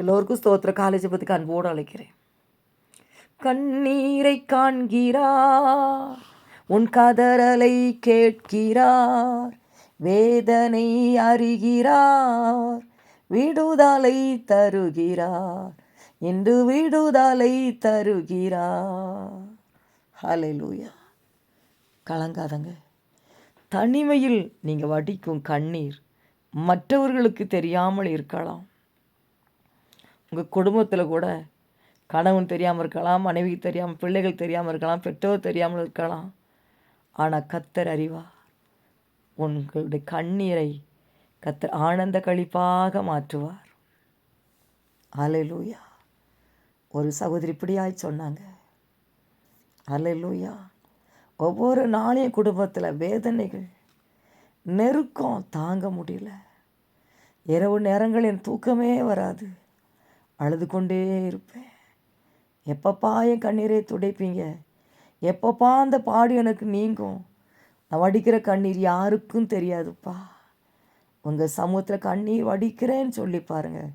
எல்லோருக்கும் ஸ்தோத்திர காலேஜ் பற்றி அன்போடு அழைக்கிறேன். கண்ணீரை காண்கிறார் உன் கதறலை கேட்கிறார் வேதனை அறிகிறார் விடுதலை தருகிறார் என்று விடுதலை தருகிறார். ஹலெலூயா கலங்காதங்க. தனிமையில் நீங்கள் வடிக்கும் கண்ணீர் மற்றவர்களுக்கு தெரியாமல் இருக்கலாம். உங்கள் குடும்பத்தில் கூட கணவன் தெரியாமல் இருக்கலாம் மனைவி தெரியாமல் பிள்ளைகள் தெரியாமல் இருக்கலாம் பெற்றோர் தெரியாமல் இருக்கலாம். ஆனால் கத்தர் அறிவார் உங்களுடைய கண்ணீரை கத்தர் ஆனந்த கழிப்பாக மாற்றுவார். அலையலூயா ஒரு சகோதரி இப்படியாய் சொன்னாங்க. அலையலூயா ஒவ்வொரு நாளையும் குடும்பத்தில் வேதனைகள் நெருக்கம் தாங்க முடியல. இரவு நேரங்களின் தூக்கமே வராது. அழுது கொண்டே இருப்பேன். எப்பப்பா என் கண்ணீரை துடைப்பீங்க? எப்பப்பா அந்த பாடு எனக்கு நீங்கும்? நான் வடிக்கிற கண்ணீர் யாருக்கும் தெரியாதுப்பா. உங்கள் சமூகத்தில் கண்ணீர் வடிக்கிறேன்னு சொல்லி பாருங்க.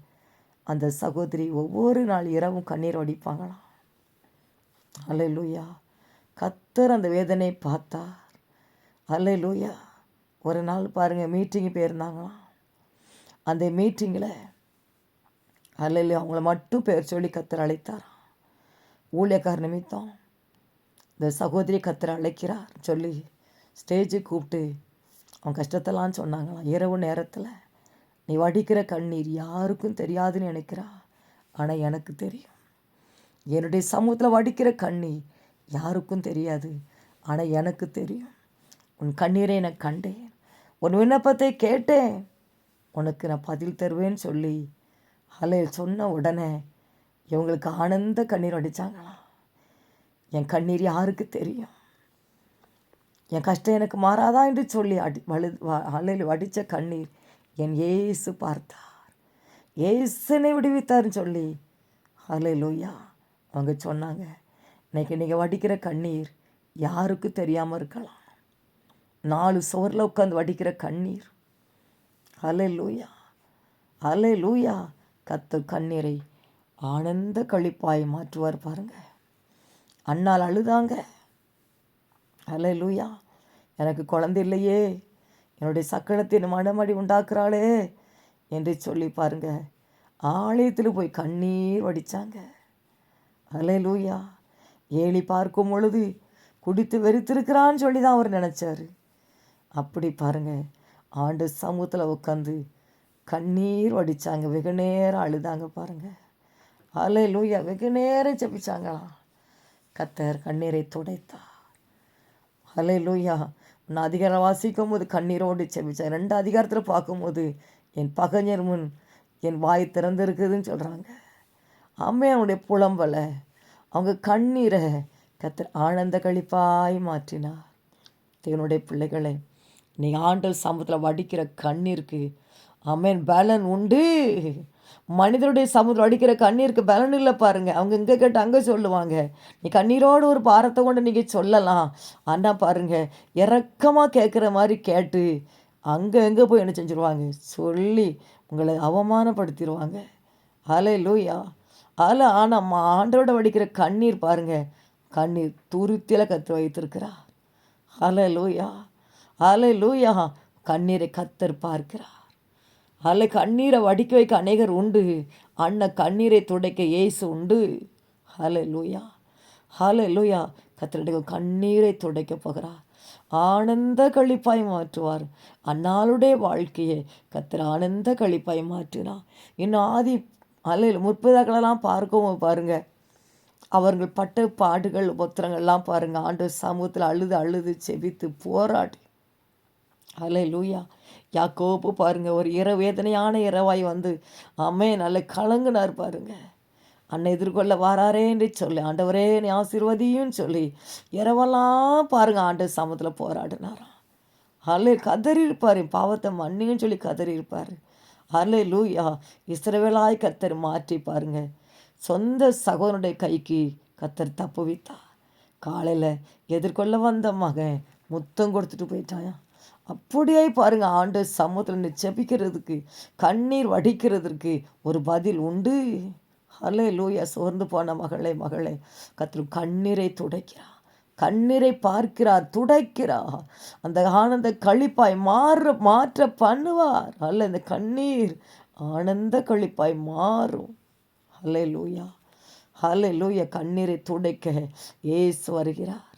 அந்த சகோதரி ஒவ்வொரு நாள் இரவும் கண்ணீர் வடிப்பாங்களாம் அல்லேலூயா. கத்தர் அந்த வேதனை பார்த்தார். அல்லேலூயா. ஒரு நாள் பாருங்கள் மீட்டிங்கு போயிருந்தாங்களாம். அந்த மீட்டிங்கில் அல்லையிலே அவங்கள மட்டும் பெயர் சொல்லி கத்தர் அழைத்தாராம் ஊழியக்கார் நிமித்தம் இந்த சகோதரி கத்தர் அழைக்கிறார் சொல்லி ஸ்டேஜு கூப்பிட்டு அவன் கஷ்டத்தெல்லாம் சொன்னாங்களாம் இரவு நேரத்தில் நீ வடிக்கிற கண்ணீர் யாருக்கும் தெரியாதுன்னு நினைக்கிறா? ஆனால் எனக்கு தெரியும். என்னுடைய சமூகத்தில் வடிக்கிற கண்ணீர் யாருக்கும் தெரியாது. ஆனால் எனக்கு தெரியும். உன் கண்ணீரை நான் கண்டேன். உன் விண்ணப்பத்தை கேட்டேன். உனக்கு நான் பதில் தருவேன்னு சொல்லி அலையில் சொன்ன உடனே இவங்களுக்கு ஆனந்த கண்ணீர் வடித்தாங்களாம் என் கண்ணீர் யாருக்கு தெரியும்? என் கஷ்டம் எனக்கு மாறாதா என்று சொல்லி அடி வலு அலையில் வடித்த கண்ணீர் என் ஏசு பார்த்தார். ஏசுனை விடுவித்தார்னு சொல்லி அலை லூயா அவங்க சொன்னாங்க இன்னைக்கு நீங்கள் வடிக்கிற கண்ணீர் யாருக்கு தெரியாமல் இருக்கலாம்? நாலு சுவரில் உட்காந்து வடிக்கிற கண்ணீர். அலை லூயா அலை லூயா கத்து கண்ணீரை ஆனந்த கழிப்பாய் மாற்றுவார் பாருங்க. அண்ணால் அழுதாங்க. அலை லூயா எனக்கு குழந்தை இல்லையே. என்னுடைய சக்கரத்தின் மனமடி உண்டாக்குறாளே என்று சொல்லி பாருங்க. ஆலயத்தில் போய் கண்ணீர் வடித்தாங்க அலை லூயா ஏழி பார்க்கும் பொழுது குடித்து வெறித்திருக்கிறான்னு சொல்லி தான் அவர் நினச்சாரு. அப்படி பாருங்க. ஆண்டு சமூகத்தில் உட்காந்து கண்ணீர் வடித்தாங்க வெகு நேரம் அழுதாங்க பாருங்கள் அலை லூயா வெகு நேரம் ஜபிச்சாங்களாம் கத்தர் கண்ணீரை துடைத்தார். அலை லூயா நான் அதிகாரம் வாசிக்கும் போது கண்ணீரோடு செபிச்சேன் ரெண்டு அதிகாரத்தில் பார்க்கும்போது என் பகைஞர் முன் என் வாய் திறந்திருக்குதுன்னு சொல்கிறாங்க அம்மே அவனுடைய புலம்பலை. அவங்க கண்ணீரை கத்தர் ஆனந்த கழிப்பாய் மாற்றினார். தேவனுடைய பிள்ளைகளை நீ ஆண்டல் சமூகத்தில் வடிக்கிற கண்ணீருக்கு அமேன் பேலன் உண்டு. மனிதனுடைய சமுதிரம் வடிக்கிற கண்ணீருக்கு பலன் இல்லை பாருங்கள் அவங்க இங்கே கேட்டு அங்கே சொல்லுவாங்க. நீ கண்ணீரோடு ஒரு பாரத்தை கொண்டு நீங்கள் சொல்லலாம். ஆனால் பாருங்க இறக்கமாக கேட்குற மாதிரி கேட்டு அங்கே எங்கே போய் என்ன செஞ்சுருவாங்க? சொல்லி உங்களை அவமானப்படுத்திடுவாங்க அலை லூயா அலை ஆனால் ஆண்டோட வடிக்கிற கண்ணீர் பாருங்கள் கண்ணீர் துருத்தியில் கற்று வைத்திருக்கிறா அலை லூயா அலை லூயா கண்ணீரை கத்தர் பார்க்கிறார். அலை கண்ணீரை வடிக்க வைக்க அநேகர் உண்டு. அண்ணன் கண்ணீரை துடைக்க ஏசு உண்டு. ஹல லூயா ஹல லூயா கத்தருடைய கண்ணீரை துடைக்க போகிறார். ஆனந்த கழிப்பாய் மாற்றுவார். அன்னாளுடைய வாழ்க்கையை கத்திர ஆனந்த கழிப்பாய் மாற்றினார். இன்னும் ஆதி அலையில் முற்பதாக்களெல்லாம் பார்க்கவும் பாருங்கள் அவர்கள் பட்ட பாடுகள் உபத்திரங்கள்லாம் பாருங்கள் ஆண்டு சமூகத்தில் அழுது அழுது செவித்து போராடி. அலை லூயா யாக்கோப்பு பாருங்க ஒரு இர வேதனையான இரவாய் வந்து அம்மே நல்ல கலங்குனார் பாருங்க. அன்னை எதிர்கொள்ள வாராரே என்று சொல்லி ஆண்டவரே நீ ஆசீர்வதியும் சொல்லி இரவெல்லாம் பாருங்க ஆண்டு சமத்தில் போராடினாராம். அல்லே கதறி இருப்பார் பாவத்தை மண்ணின்னு சொல்லி கதறி இருப்பார் லூயா இஸ்ரவேலாய் கத்தர் மாற்றி பாருங்க. சொந்த சகோதரனுடைய கைக்கு கத்தர் தப்புவித்தார் காலையில் எதிர்கொள்ள வந்த மகன் முத்தம் கொடுத்துட்டு போயிட்டாயா அப்படியே பாருங்க ஆண்டு சமூகத்தில் ஜெபிக்கிறதுக்கு கண்ணீர் வடிக்கிறதுக்கு ஒரு பதில் உண்டு. ஹலே லூயா சோர்ந்து போன மகளே மகளே கத்திர கண்ணீரை துடைக்கிறா கண்ணீரை பார்க்கிறார் துடைக்கிறார். அந்த ஆனந்த கழிப்பாய் மாற மாற்ற பண்ணுவார். அல்ல இந்த கண்ணீர் ஆனந்த கழிப்பாய் மாறும். ஹலே லூயா ஹலே லூயா கண்ணீரை துடைக்க ஏசு வருகிறார்.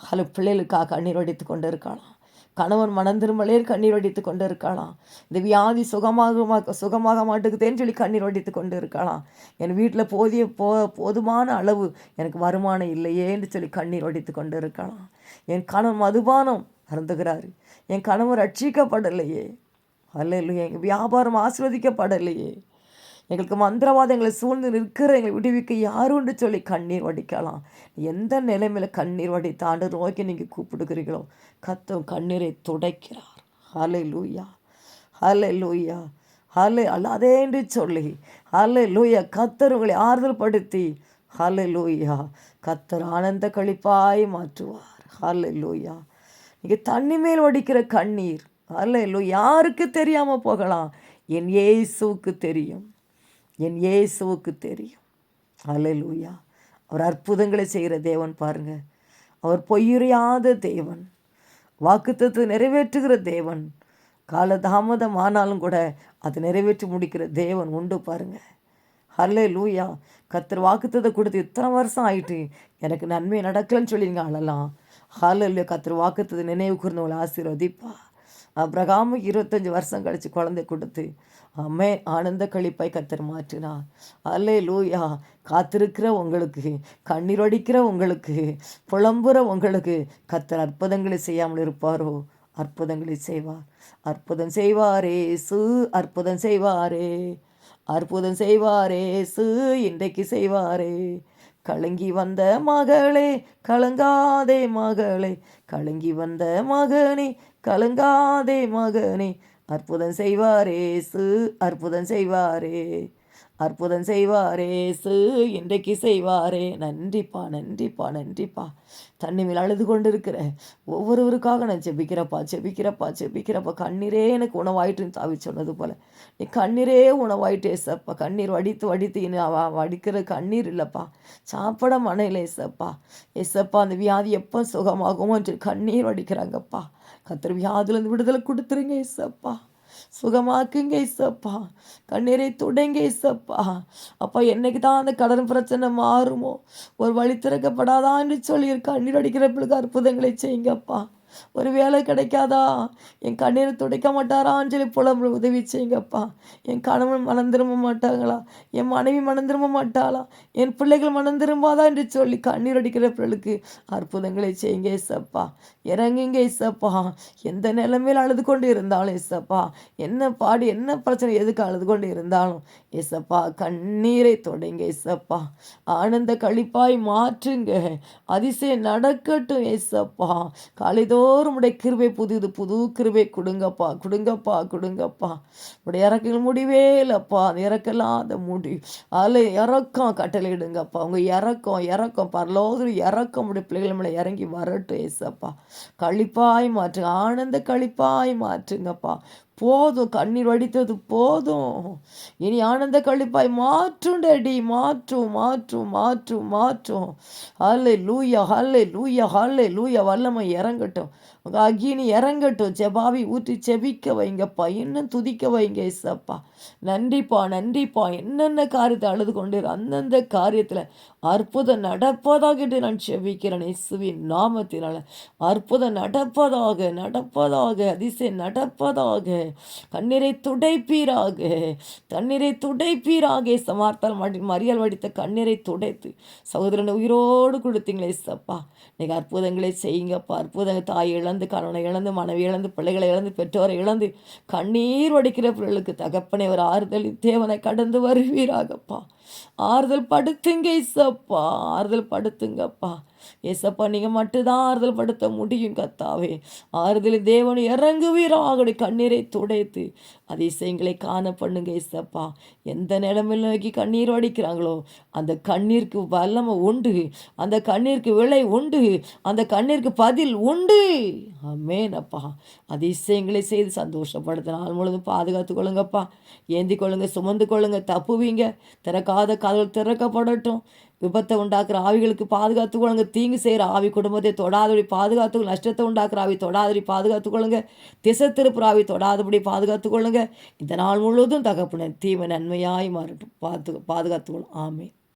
ஹலோ பிள்ளைகளுக்காக கண்ணீர் வடித்து கொண்டு இருக்கலாம் கணவன் மனம் கண்ணீர் வடித்து கொண்டு இருக்கலாம் இந்த வியாதி சுகமாக சுகமாக மாட்டுக்குதேன்னு சொல்லி கண்ணீர் வடித்து கொண்டு இருக்கலாம் என் வீட்டில் போதிய போ போதுமான அளவு எனக்கு வருமானம் இல்லையேன்னு சொல்லி கண்ணீர் வடித்து கொண்டு இருக்கலாம் என் கணவன் மதுபானம் அருந்துகிறாரு. என் கணவன் ரட்சிக்கப்படலையே. அல்ல இல்லையே எங்கள் வியாபாரம் ஆஸ்வதிக்கப்படலையே எங்களுக்கு மந்திரவாதம் எங்களை சூழ்ந்து நிற்கிற எங்களை விடுவிக்க யாருன்னு சொல்லி கண்ணீர் வடிக்கலாம். எந்த நிலைமையில் கண்ணீர் வடித்தாண்டு நோக்கி நீங்கள் கூப்பிடுகிறீங்களோ கத்தம் கண்ணீரை துடைக்கிறார். ஹலே லூயா ஹலே லூயா ஹலே அல்லாதே என்று சொல்லி ஹலே லூயா கத்தர் உங்களை ஆறுதல் படுத்தி ஹலே லூயா கத்தர் ஆனந்த கழிப்பாய் மாற்றுவார். ஹலே லூயா நீங்கள் தண்ணி மேல் வடிக்கிற கண்ணீர் அல்ல இல்லை யாருக்கு தெரியாமல் போகலாம்? என் ஏசுவுக்கு தெரியும். என் இயேசுவுக்கு தெரியும். அலலூயா அவர் அற்புதங்களை செய்கிற தேவன் பாருங்க. அவர் பொய்யுறையாத தேவன். வாக்குத்தத்தை நிறைவேற்றுகிற தேவன். காலதாமதம் ஆனாலும் கூட அதை நிறைவேற்றி முடிக்கிற தேவன் உண்டு பாருங்க. ஹலே லூயா கத்தர் வாக்குத்தத்தை கொடுத்து இத்தனை வருஷம் ஆயிட்டு எனக்கு நன்மை நடக்கலன்னு சொல்லி நீங்கள் அழலாம் இல்லையா கத்திரு வாக்குத்தத்தை நினைவு கூர்ந்தவங்களை ஆசீர்வதிப்பா. அப்ரகாமு இருபத்தஞ்சி வருஷம் கழித்து குழந்தை கொடுத்து அம்மே ஆனந்த கழிப்பை கத்தர் மாற்றினார். அல்லே லூயா காத்திருக்கிற உங்களுக்கு கண்ணீர் அடிக்கிற உங்களுக்கு புலம்புற உங்களுக்கு கத்தர் அற்புதங்களை செய்யாமல் இருப்பாரோ? அற்புதங்களை செய்வார். அற்புதம் செய்வாரே சு அற்புதம் செய்வாரே. அற்புதம் செய்வாரே சு இன்றைக்கு செய்வாரே. கலங்கி வந்த மகளே கலங்காதே மகளே. கலங்கி வந்த மகனே கலங்காதே மகனே. அற்புதம் செய்வாரே சு அற்புதம் செய்வாரே. அற்புதம் செய்வாரே சு இன்றைக்கு செய்வாரே. நன்றிப்பா நன்றிப்பா நன்றிப்பா. தண்ணி மேல் அழுது கொண்டு இருக்கிற ஒவ்வொருவருக்காக நான் செபிக்கிறப்பா செபிக்கிறப்பா செபிக்கிறப்பா கண்ணீரே எனக்கு உணவாயிட்டுன்னு தாவி சொன்னது போல். நீ கண்ணீரே உணவாயிட்டு ஏசப்பா. கண்ணீர் வடித்து வடித்து வடிக்கிற கண்ணீர் இல்லைப்பா. சாப்பிட மனையில் ஏசப்பா. ஏசப்பா அந்த வியாதி எப்போ சுகமாகுமோ கண்ணீர் வடிக்கிறாங்கப்பா. கத்திர வியாதிலேருந்து விடுதலை கொடுத்துருங்க ஏசப்பா சுகமாக்குங்க இசப்பா கண்ணீரை துடைங்க இசப்பா அப்பா என்னைக்கு தான் அந்த கடன் பிரச்சனை மாறுமோ? ஒரு வழி திறக்கப்படாதான்னு சொல்லி கண்ணீர் அடிக்கிற பிள்ளைக்கு அற்புதங்களை செய்யுங்கப்பா. ஒரு வேலை கிடைக்காதா? என் கண்ணீரை துடைக்க மாட்டாரான்னு சொல்லி புலம்பு உதவி செய்யுங்கப்பா. என் கணவன் மனம் திரும்ப மாட்டாங்களா? என் மனைவி மனம் திரும்ப மாட்டாளா? என் பிள்ளைகள் மனம் திரும்பாதா என்று சொல்லி கண்ணீர் அடிக்கிற பிள்ளைகளுக்கு அற்புதங்களை செய்யுங்க ஏசப்பா. இறங்குங்க ஏசப்பா. எந்த நிலைமையில் அழுது கொண்டு இருந்தாலும் ஏசப்பா. என்ன பாடு என்ன பிரச்சனை எதுக்கு அழுது கொண்டு இருந்தாலும் ஏசப்பா கண்ணீரை தொடங்க இசப்பா ஆனந்த கழிப்பாய் மாற்றுங்க. அதிசயம் நடக்கட்டும் ஏசப்பா. காலைதோ எல்லோரும் உடைய கிருபை புதிது புது கிருபை கொடுங்கப்பா கொடுங்கப்பா கொடுங்கப்பா. உடைய இறக்கங்கள் முடிவே இல்லைப்பா அந்த இறக்கலாம் அந்த முடி. அதில் இறக்கம் கட்டளையிடுங்கப்பா உங்கள் இறக்கம் இறக்கம் பரலோதரி இறக்கம் உடைய பிள்ளைகள் மேலே இறங்கி வரட்டும் ஏசப்பா. கழிப்பாய் மாற்றுங்க ஆனந்த கழிப்பாய் மாற்றுங்கப்பா. போதும் கண்ணீர் வடித்தது போதும். இனி ஆனந்த கழிப்பாய் மாற்றும் டேடி மாற்றும் மாற்றும் மாற்றும் மாற்றும். ஹல்லே லூயா ஹல்லே லூயா ஹல்லே லூயா வல்லமை இறங்கட்டும். உங்கள் அக்னி இறங்கட்டும். செபாவி ஊற்றி செபிக்க வைங்கப்பா இன்னும் துதிக்க வைங்க இசப்பா நன்றிப்பா நன்றிப்பா. என்னென்ன காரியத்தை அழுது கொண்டு அந்தந்த காரியத்தில் அற்புதம் நடப்பதாக நான் செபிக்கிறேன் இசுவின் நாமத்தினால. அற்புதம் நடப்பதாக நடப்பதாக அதிசயம் நடப்பதாக. கண்ணீரை துடைப்பீராக. தண்ணீரை துடைப்பீராக. சமார்த்தால் மடி மறியல் வடித்த கண்ணீரை துடைத்து சகோதரனை உயிரோடு கொடுத்தீங்களே சப்பா. நீங்கள் அற்புதங்களை செய்யுங்கப்பா அற்புதங்க தாய் இழந்து கணவனை இழந்து மனைவி இழந்து பிள்ளைகளை இழந்து பெற்றோரை இழந்து கண்ணீர் வடிக்கிற பிள்ளைகளுக்கு தகப்பனை ஒரு ஆறுதல் தேவனை கடந்து வருவீராகப்பா. ஆறுதல் படுத்துங்க இசப்பா ஆறுதல் படுத்துங்கப்பா ஏசப்பா நீங்கள் மட்டும்தான் ஆறுதல் படுத்த முடியும் கத்தாவே ஆறுதல் தேவன் இறங்குவீராக கண்ணீரை துடைத்து. அதிசயங்களை காண பண்ணுங்க ஏசப்பா. எந்த நிலமையில் நோக்கி கண்ணீர் வடிக்கிறாங்களோ அந்த கண்ணீருக்கு வல்லமை உண்டு. அந்த கண்ணீருக்கு விலை உண்டு. அந்த கண்ணீருக்கு பதில் உண்டு. அமேனப்பா அதிசயங்களை செய்து சந்தோஷப்படுத்த நாள் முழுதும் பாதுகாத்து கொள்ளுங்கப்பா. ஏந்தி கொள்ளுங்க சுமந்து கொள்ளுங்க தப்புவீங்க. திறக்காத கதவு திறக்கப்படட்டும். விபத்தை உண்டாக்குற ஆவிகளுக்கு பாதுகாத்து கொள்ளுங்க. தீங்கு செய்கிற ஆவி குடும்பத்தை தொடாதபடி பாதுகாத்து நஷ்டத்தை உண்டாக்குற ஆவி தொடாதபடி பாதுகாத்து கொள்ளுங்க. திசை திருப்புற ஆவி தொடாதபடி பாதுகாத்து கொள்ளுங்க. இந்த நாள் முழுவதும் தகப்பன தீமை நன்மையாய் மாறட்டும். பார்த்து பாதுகாத்துக்கொள்ளும் ஆமை ஆமே